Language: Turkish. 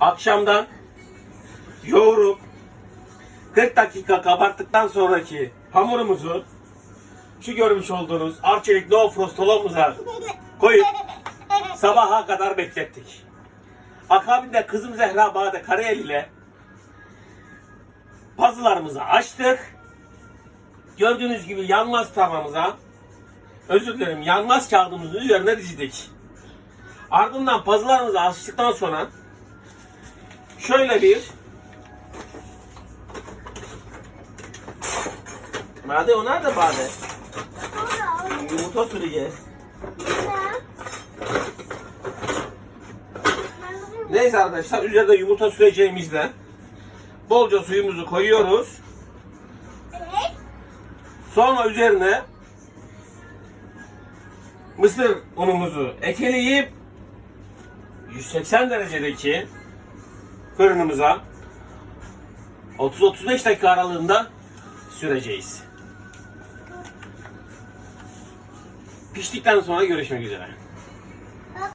akşamdan yoğurup 40 dakika kabarttıktan sonraki hamurumuzu şu görmüş olduğunuz Arçelik No Frost tolumuza koyup sabaha kadar beklettik. Akabinde kızım Zehra Bade Karayel ile puzzle'larımızı açtık. Gördüğünüz gibi yanmaz tavamıza, özür dilerim yanmaz kağıdımızın üzerine dizdik. Ardından puzzle'larımızı açtıktan sonra şöyle bir Bade o nerede Bade? Yumurta süreceğiz. Neyse arkadaşlar üzerinde yumurta süreceğimizde bolca suyumuzu koyuyoruz. Evet. Sonra üzerine mısır unumuzu ekeleyip 180 derecedeki fırınımıza 30-35 dakika aralığında süreceğiz. Piştikten sonra görüşmek üzere.